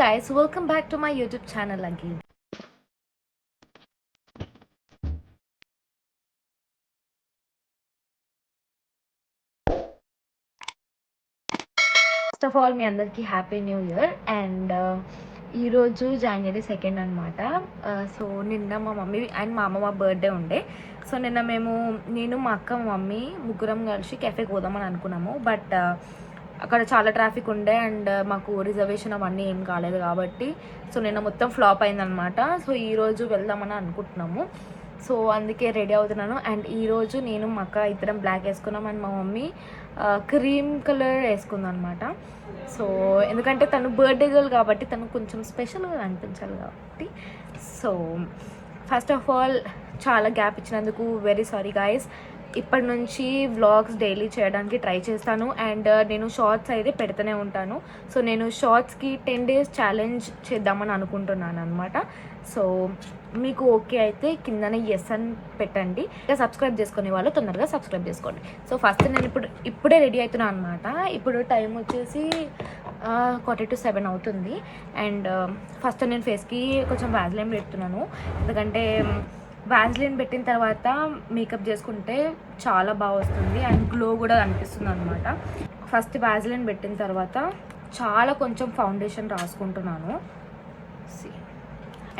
guys, welcome back to my YouTube channel again. First of all మీ అందరికీ happy new year and ఈరోజు జనవరి second అనమాట so నిన్న మా mummy and మా అమ్మ మా బర్త్డే ఉండే. సో నిన్న మేము నేను మా అక్క మా మమ్మీ ముగ్గురం కలిసి కెఫేకి పోదామని అనుకున్నాము. బట్ అక్కడ చాలా ట్రాఫిక్ ఉండే అండ్ మాకు రిజర్వేషన్ అవన్నీ ఏం కాలేదు కాబట్టి సో నిన్న మొత్తం ఫ్లాప్ అయిందనమాట సో ఈరోజు వెళ్దామని అనుకుంటున్నాము. సో అందుకే రెడీ అవుతున్నాను. అండ్ ఈరోజు నేను మా అక్క ఇద్దరం బ్లాక్ వేసుకున్నాం అండ్ మా మమ్మీ క్రీమ్ కలర్ వేసుకుందనమాట సో ఎందుకంటే తను బర్త్డే గర్ల్ కాబట్టి తను కొంచెం స్పెషల్గా అనిపించాలి కాబట్టి. సో ఫస్ట్ ఆఫ్ ఆల్ చాలా గ్యాప్ ఇచ్చినందుకు వెరీ సారీ గాయస్ ఇప్పటి నుంచి వ్లాగ్స్ డైలీ చేయడానికి ట్రై చేస్తాను. అండ్ uh, నేను షార్ట్స్ అయితే పెడుతూనే ఉంటాను. సో నేను షార్ట్స్కి టెన్ డేస్ ఛాలెంజ్ చేద్దామని అనుకుంటున్నాను అనమాట సో మీకు ఓకే అయితే కిందనే ఎస్ అని పెట్టండి. ఇంకా సబ్స్క్రైబ్ చేసుకునే వాళ్ళు తొందరగా సబ్స్క్రైబ్ చేసుకోండి. సో ఫస్ట్ నేను ఇప్పుడు ఇప్పుడే రెడీ అవుతున్నాను అనమాట ఇప్పుడు టైం వచ్చేసి క్వార్టర్ టు సెవెన్ అవుతుంది. అండ్ uh, ఫస్ట్ నేను ఫేస్కి కొంచెం వ్యాజ్లైన్ పెడుతున్నాను. ఎందుకంటే వ్యాజ్లిన్ పెట్టిన తర్వాత మేకప్ చేసుకుంటే చాలా బాగా వస్తుంది అండ్ గ్లో కూడా అనిపిస్తుంది అనమాట ఫస్ట్ వ్యాజ్లిన్ పెట్టిన తర్వాత చాలా కొంచెం ఫౌండేషన్ రాసుకుంటున్నాను.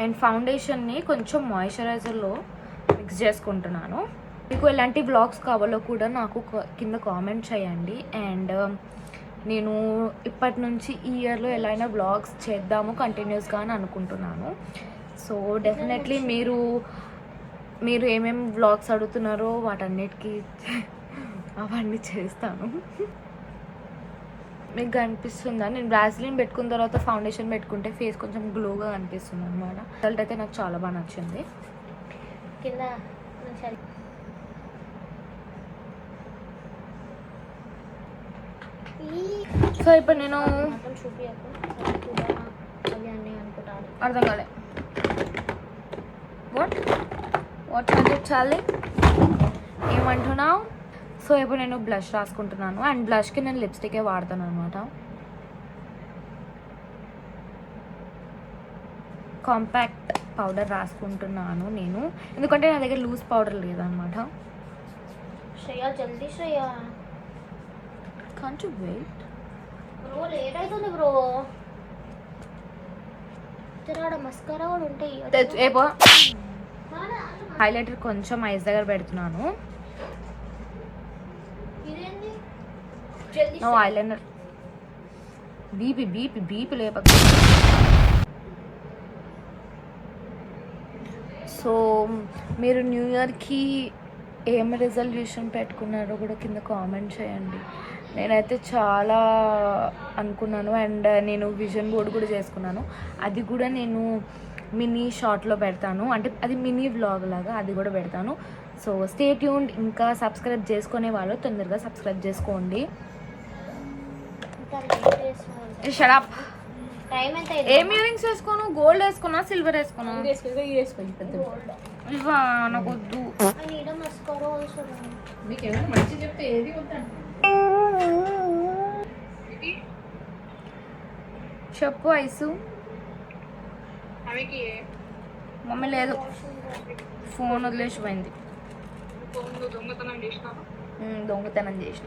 అండ్ ఫౌండేషన్ని కొంచెం మాయిశ్చరైజర్లో మిక్స్ చేసుకుంటున్నాను. మీకు ఎలాంటి వ్లాగ్స్ కావాలో కూడా నాకు కింద కామెంట్ చేయండి. అండ్ నేను ఇప్పటి నుంచి ఈ ఇయర్లో ఎలా అయినా వ్లాగ్స్ చేద్దాము కంటిన్యూస్గా అని అనుకుంటున్నాను. సో డెఫినెట్లీ మీరు మీరు ఏమేమి వ్లాగ్స్ అడుగుతున్నారో వాటన్నిటికీ అవన్నీ చేస్తాను. మీకు కనిపిస్తుందా? నేను బ్రాజిలిన్ పెట్టుకున్న తర్వాత ఫౌండేషన్ పెట్టుకుంటే ఫేస్ కొంచెం గ్లోగా కనిపిస్తుంది అనమాట రిజల్ట్ అయితే నాకు చాలా బాగా నచ్చింది. కింద సో ఇప్పుడు నేను అర్థం కాలే. వాట్ వాట్ అంటే చాలి ఏమంటున్నావు? సో ఇప్పుడు నేను బ్లష్ రాసుకుంటున్నాను. అండ్ బ్లష్కి నేను లిప్స్టికే వాడతాను అనమాట కాంపాక్ట్ పౌడర్ రాసుకుంటున్నాను నేను. ఎందుకంటే నా దగ్గర లూజ్ పౌడర్ లేదనమాట శ్రేయ జల్దీ Shreya. Can't wait bro late అవుతుంది బ్రో. మస్కారా కూడా ఉంటాయి ఏపో హైలైటర్ కొంచెం ఐస్ దగ్గర పెడుతున్నాను. ఐలైనర్. బీపీ బీపీ బీపీ లేపక సో మీరు న్యూ ఇయర్కి ఏం రిజల్యూషన్ పెట్టుకున్నారో కూడా కింద కామెంట్ చేయండి. నేనైతే చాలా అనుకున్నాను అండ్ నేను విజన్ బోర్డు కూడా చేసుకున్నాను. అది కూడా నేను మినీ షార్ట్లో పెడతాను. అంటే అది మినీ వ్లాగ్ లాగా అది కూడా పెడతాను. సో స్టే ట్యూన్ ఇంకా సబ్స్క్రైబ్ చేసుకునే వాళ్ళు తొందరగా సబ్స్క్రైబ్ చేసుకోండి. షడప్ ఏం ఇయరింగ్స్ వేసుకోను గోల్డ్ వేసుకున్నా సిల్వర్ వేసుకున్నా ఇవా నాకు వద్దు ఐ నీడ్ మస్కారా ఆల్సో మీకేమైనా మంచి చెప్తే ఏది వద్దండి చెప్పు ఐసు ఆమెకి మమ్మీ లేదు. ఫోన్ వదిలేసి పోయింది ఫోన్ దొంగతనం చేసిన.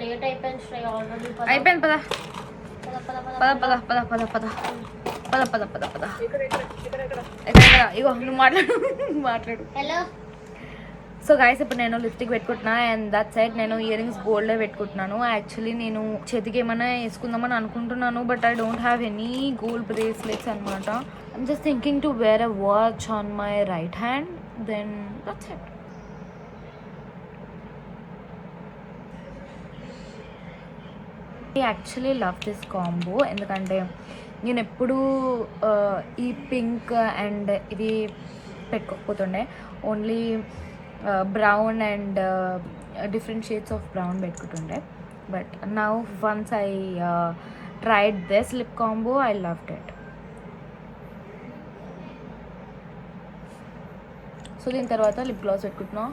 లేట్ అయిపోయింది శ్రేయ ఆల్రెడీ అయిపోయింది పద. పద పద పద పద పద. పద పద పద పద. పద పద పద ఇక్కడ ఇక్కడ ఇక్కడ ఇక్కడ ఎక్కడ? ఎక్కడ? ఇగో నువ్వు మాట్లాడు మాట్లాడు. హలో సో గాయస్ ఇప్పుడు నేను లిప్స్టిక్ పెట్టుకుంటున్నా అండ్ దట్ సైడ్ నేను ఇయర్ రింగ్స్ గోల్డ్ పెట్టుకుంటున్నాను. యాక్చువల్లీ నేను చేతికి ఏమైనా వేసుకుందామని అనుకుంటున్నాను but I don't have any gold bracelets అనమాట I'm just thinking to wear a watch on my right hand then that's it actually love this combo ఎందుకంటే నేను ఎప్పుడూ uh, ఈ పింక్ అండ్ ఇది పెట్టుకోకపోతుండే. Only brown and different shades of brown పెట్టుకుంటుండే. But now once I tried this lip combo I love it so దీని తర్వాత lip gloss పెట్టుకుంటున్నా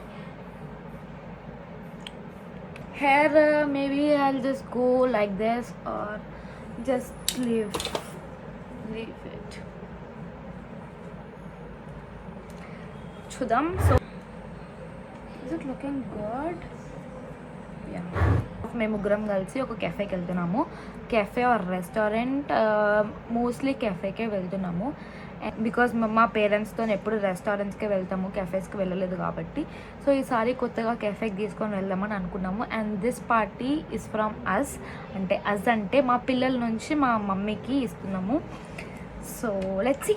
hair uh, maybe I'll just go like this or just leave leave it. చూద్దాం. So is it looking good yeah మేము ముగ్గురం కలిసి ఒక కెఫేకి వెళ్తున్నాము. కెఫే ఆర్ రెస్టారెంట్ మోస్ట్లీ కెఫేకే వెళ్తున్నాము. బికాజ్ మా పేరెంట్స్తో ఎప్పుడు రెస్టారెంట్స్కే వెళ్తాము కెఫేస్కి వెళ్ళలేదు కాబట్టి. సో ఈసారి కొత్తగా కెఫేకి తీసుకొని వెళ్దామని అనుకున్నాము. And this party is from us అంటే అస్ అంటే మా పిల్లల నుంచి మా మమ్మీకి ఇస్తున్నాము. సో లెట్స్ సీ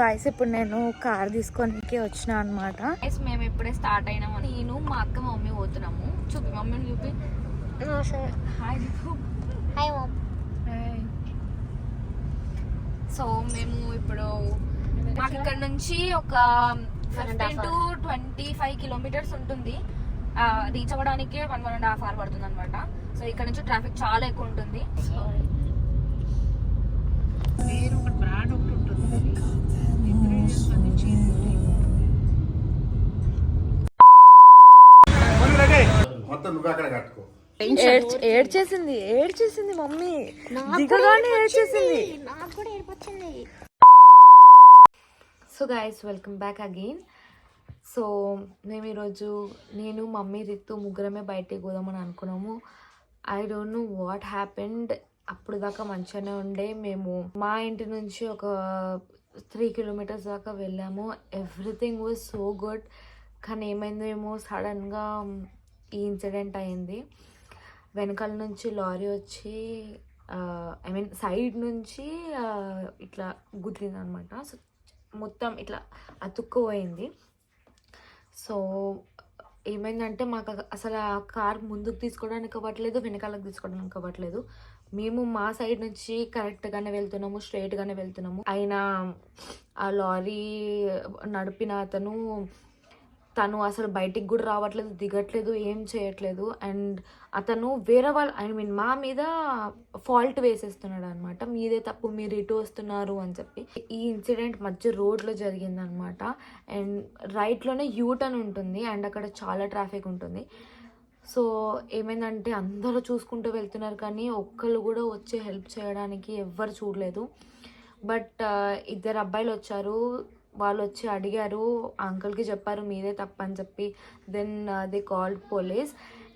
గాయస్ ఇప్పుడు నేను కార్ తీసుకొని వచ్చిన అనమాట మేము ఇప్పుడే స్టార్ట్ అయినాము. నేను మా అక్క మమ్మీ పోతున్నాము. చూపి మమ్మీని చూపి. హాయ్ చెప్పు హాయ్ మామ్ సో మేము ఇప్పుడు మాకు ఇక్కడ నుంచి ఒక fifteen to twenty five kilometres ఉంటుంది. రీచ్ అవ్వడానికి one one and half hour పడుతుంది అనమాట సో ఇక్కడ నుంచి ట్రాఫిక్ చాలా ఎక్కువ ఉంటుంది. బ్రాండ్ ఒకటి ఉంటుంది. మొత్తం నువ్వు అక్కడ కట్టుకో ఏడ్చేసింది ఏడ్చేసింది మమ్మీ. దిగగానే ఏడ్చేసింది. నాకు కూడా ఏడిపొచ్చింది. So guys welcome back again so మేము ఈరోజు నేను మమ్మీ రితు ముగ్గురమే బయటికి పోదామని అనుకున్నాము. I don't know what happened అప్పుడు దాకా మంచిగానే ఉండే. మేము మా ఇంటి నుంచి ఒక త్రీ కిలోమీటర్స్ దాకా వెళ్ళాము. ఎవ్రీథింగ్ వాజ్ సో గుడ్ కానీ ఏమైందేమో సడన్గా um, ఈ ఇన్సిడెంట్ అయింది. వెనకాల నుంచి లారీ వచ్చి ఐ మీన్ సైడ్ నుంచి ఇట్లా గుద్దింది అనమాట సో మొత్తం ఇట్లా అతుక్కుపోయింది. సో ఏమైందంటే మాకు అసలు ఆ కార్ ముందుకు తీసుకోవడానికి అవ్వట్లేదు వెనకాలకు తీసుకోవడానికి అవ్వట్లేదు. మేము మా సైడ్ నుంచి కరెక్ట్గానే వెళ్తున్నాము స్ట్రైట్గానే వెళ్తున్నాము. అయినా ఆ లారీ నడిపిన అతను తను అసలు బయటికి కూడా రావట్లేదు దిగట్లేదు ఏం చేయట్లేదు. అండ్ అతను వేరే వాళ్ళు ఐ మీన్ మా మీద ఫాల్ట్ వేసేస్తున్నాడు అనమాట మీదే తప్పు మీరు ఇటు వస్తున్నారు అని చెప్పి. ఈ ఇన్సిడెంట్ మధ్య రోడ్లో జరిగింది అనమాట అండ్ రైట్లోనే యూటర్న్ ఉంటుంది. అండ్ అక్కడ చాలా ట్రాఫిక్ ఉంటుంది. సో ఏమైందంటే అందరూ చూసుకుంటూ వెళ్తున్నారు కానీ ఒక్కళ్ళు కూడా వచ్చి హెల్ప్ చేయడానికి ఎవ్వరు చూడలేదు. బట్ ఇద్దరు అబ్బాయిలు వచ్చారు. వాళ్ళు వచ్చి అడిగారు అంకుల్కి చెప్పారు మీదే తప్పని చెప్పి then they called police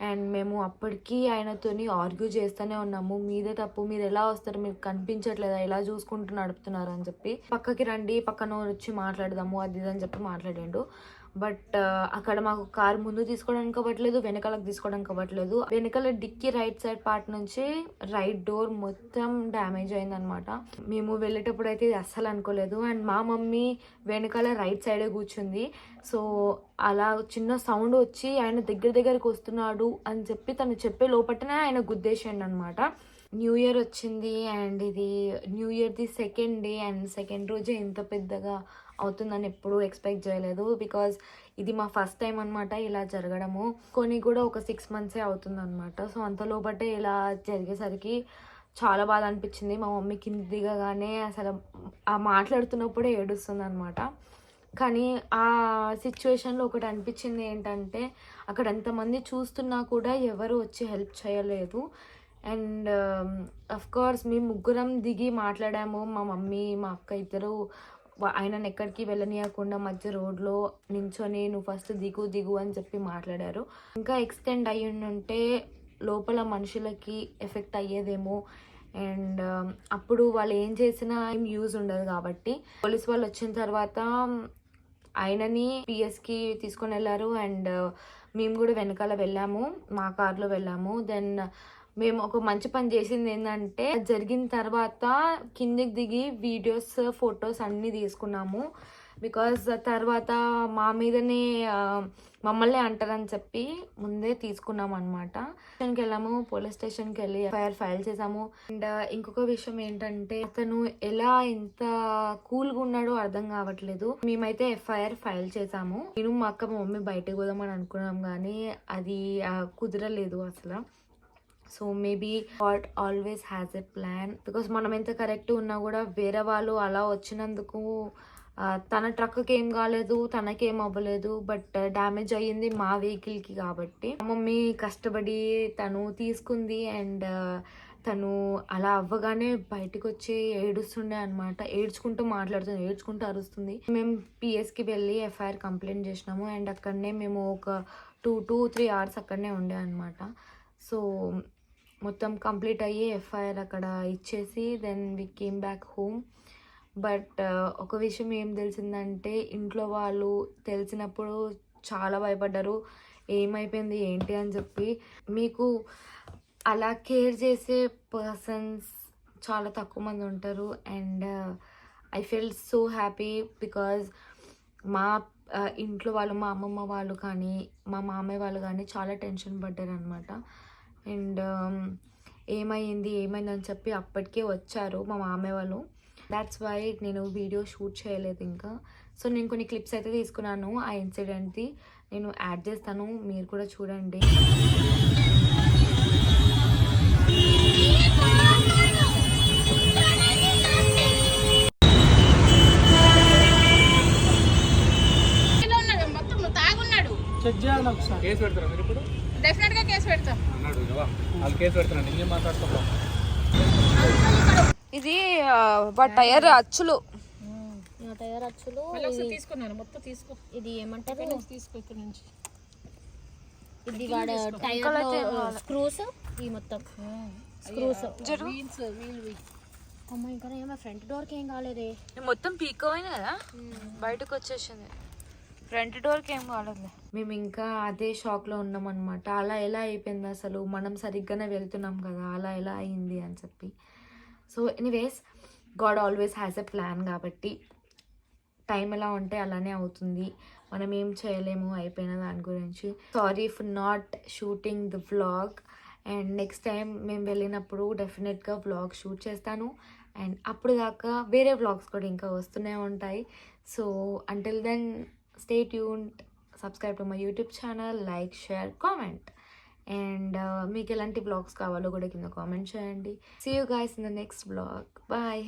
and మేము అప్పటికి ఆయనతోని ఆర్గ్యూ చేస్తూనే ఉన్నాము. మీదే తప్పు మీరు ఎలా వస్తారు మీరు కనిపించట్లేదా ఎలా చూసుకుంటూ నడుపుతున్నారు అని చెప్పి పక్కకి రండి పక్కన వచ్చి మాట్లాడదాము అది ఇది అని చెప్పి మాట్లాడాడు. బట్ అక్కడ మాకు కార్ ముందు తీసుకోవడానికి అవ్వట్లేదు వెనకాలకు తీసుకోవడానికి అవ్వట్లేదు. వెనకాల డిక్కీ రైట్ సైడ్ పార్ట్ నుంచి రైట్ డోర్ మొత్తం డ్యామేజ్ అయిందనమాట మేము వెళ్ళేటప్పుడు అయితే ఇది అస్సలు అనుకోలేదు. అండ్ మా మమ్మీ వెనకాల రైట్ సైడే కూర్చుంది. సో అలా చిన్న సౌండ్ వచ్చి ఆయన దగ్గర దగ్గరికి వస్తున్నాడు అని చెప్పి తను చెప్పే లోపటనే ఆయన గుద్దేసిండు అనమాట న్యూ ఇయర్ వచ్చింది అండ్ ఇది న్యూ ఇయర్ది సెకండ్ డే అండ్ సెకండ్ రోజే ఇంత పెద్దగా అవుతుందని ఎప్పుడూ ఎక్స్పెక్ట్ చేయలేదు బికాజ్ ఇది మా ఫస్ట్ టైం అనమాట ఇలా జరగడము. కొన్ని కూడా ఒక సిక్స్ మంత్సే అవుతుంది అనమాట సో అంత లోపటే ఇలా జరిగేసరికి చాలా బాధ అనిపించింది. మా మమ్మీ కింద దిగగానే అసలు ఆ మాట్లాడుతున్నప్పుడే ఏడుస్తుంది అనమాట కానీ ఆ సిచ్యువేషన్లో ఒకటి అనిపించింది ఏంటంటే అక్కడ ఎంతమంది చూస్తున్నా కూడా ఎవరు వచ్చి హెల్ప్ చేయలేదు. అండ్ అఫ్ కోర్స్ మేము ముగ్గురం దిగి మాట్లాడాము. మా మమ్మీ మా అక్క ఇద్దరు ఆయనను ఎక్కడికి వెళ్ళనీయకుండా మధ్య రోడ్లో నించొని నువ్వు ఫస్ట్ దిగు దిగు అని చెప్పి మాట్లాడారు. ఇంకా ఎక్స్టెండ్ అయ్యి ఉంటే లోపల మనుషులకి ఎఫెక్ట్ అయ్యేదేమో. అండ్ అప్పుడు వాళ్ళు ఏం చేసినా ఏం యూజ్ ఉండదు కాబట్టి పోలీస్ వాళ్ళు వచ్చిన తర్వాత ఆయనని పిఎస్కి తీసుకొని వెళ్ళారు. అండ్ మేము కూడా వెనకాల వెళ్ళాము. మా కార్లో వెళ్ళాము. దెన్ మేము ఒక మంచి పని చేసింది ఏంటంటే జరిగిన తర్వాత కిందికి దిగి వీడియోస్ ఫొటోస్ అన్నీ తీసుకున్నాము. బికాజ్ తర్వాత మా మీదనే మమ్మల్ని అంటారని చెప్పి ముందే తీసుకున్నాం అనమాట స్టేషన్కి వెళ్ళాము పోలీస్ స్టేషన్కి వెళ్ళి ఎఫ్ఐఆర్ ఫైల్ చేసాము అండ్ ఇంకొక విషయం ఏంటంటే అతను ఎలా ఇంత కూల్గా ఉన్నాడో అర్థం కావట్లేదు. మేమైతే ఎఫ్ఐఆర్ ఫైల్ చేసాము నేను మా అక్క మా మమ్మీ బయటకు పోదామని అనుకున్నాం కానీ అది కుదరలేదు అసలు. So maybe God always has a plan. Because మనం ఎంత కరెక్ట్ ఉన్నా కూడా వేరే వాళ్ళు అలా వచ్చినందుకు తన ట్రక్కి ఏం కాలేదు తనకేం అవ్వలేదు బట్ డ్యామేజ్ అయ్యింది మా వెహికల్కి కాబట్టి. మమ్మీ కష్టపడి తను తీసుకుంది అండ్ తను అలా అవ్వగానే బయటకు వచ్చి ఏడుస్తుండే అనమాట ఏడ్చుకుంటూ మాట్లాడుతుంది ఏడ్చుకుంటూ అరుస్తుంది. మేము పిఎస్కి వెళ్ళి ఎఫ్ఐఆర్ కంప్లైంట్ చేసినాము అండ్ అక్కడనే మేము ఒక టూ టూ త్రీ అవర్స్ అక్కడనే ఉండే అనమాట సో మొత్తం కంప్లీట్ అయ్యి ఎఫ్ఐఆర్ అక్కడ ఇచ్చేసి then we came back home but ఒక విషయం ఏం తెలిసిందంటే ఇంట్లో వాళ్ళు తెలిసినప్పుడు చాలా భయపడ్డారు. ఏమైపోయింది ఏంటి అని చెప్పి. మీకు అలా కేర్ చేసే పర్సన్స్ చాలా తక్కువ మంది ఉంటారు. And I feel so happy because మా uh, ఇంట్లో వాళ్ళు మా అమ్మమ్మ వాళ్ళు కానీ మా మామయ్య వాళ్ళు కానీ చాలా టెన్షన్ పడ్డారు అనమాట అండ్ ఏమైంది ఏమైందని చెప్పి అప్పటికే వచ్చారు మా మామయ్య వాళ్ళు. దాట్స్ వై నేను వీడియో షూట్ చేయలేదు ఇంకా. సో నేను కొన్ని క్లిప్స్ అయితే తీసుకున్నాను. ఆ ఇన్సిడెంట్ది నేను యాడ్ చేస్తాను. మీరు కూడా చూడండి. చెక్ చేయాలి ఒకసారి కేసు పెడతారా మీరు ఇప్పుడు? డెఫినెట్గా కేసు పెడతాం. వాళ్ళు కేసు మాట్లాడుతున్నాం. ఇది టైర్ అచ్చులు. టైర్ అచ్చులు తీసుకున్నాను మొత్తం తీసుకో. ఇది ఏమంటారు? ఇక్కడ నుంచి తీసుకో ఇక్కడ నుంచి. ఇది వాడు టైర్ స్క్రూస్ ఈ మొత్తం. స్క్రూస్. వీల్స్ వీల్ వీల్ అమ్మ ఇంకా ఏమో ఫ్రంట్ డోర్కి ఏం కాలేదే. మొత్తం పీక్ పోయింది కదా? బయటకు వచ్చేసింది. ఫ్రంట్ డోర్కి ఏం కాలేదు. మేము ఇంకా అదే షాక్లో ఉన్నాం అనమాట అలా ఎలా అయిపోయింది అసలు? మనం సరిగ్గానే వెళ్తున్నాం కదా అలా ఎలా అయింది అని చెప్పి. So anyways God always has a plan కాబట్టి టైం ఎలా ఉంటే అలానే అవుతుంది. మనం ఏం చేయలేము అయిపోయిన దాని గురించి. Sorry for not shooting the vlog. And next time మేము వెళ్ళినప్పుడు డెఫినెట్గా వ్లాగ్ షూట్ చేస్తాను. అండ్ అప్పుడు దాకా వేరే వ్లాగ్స్ కూడా ఇంకా వస్తూనే ఉంటాయి. So until then stay tuned subscribe to my YouTube channel like share comment and మీకు ఎలాంటి బ్లాగ్స్ కావాలో కూడా కింద కామెంట్ చేయండి. See you guys in the next blog bye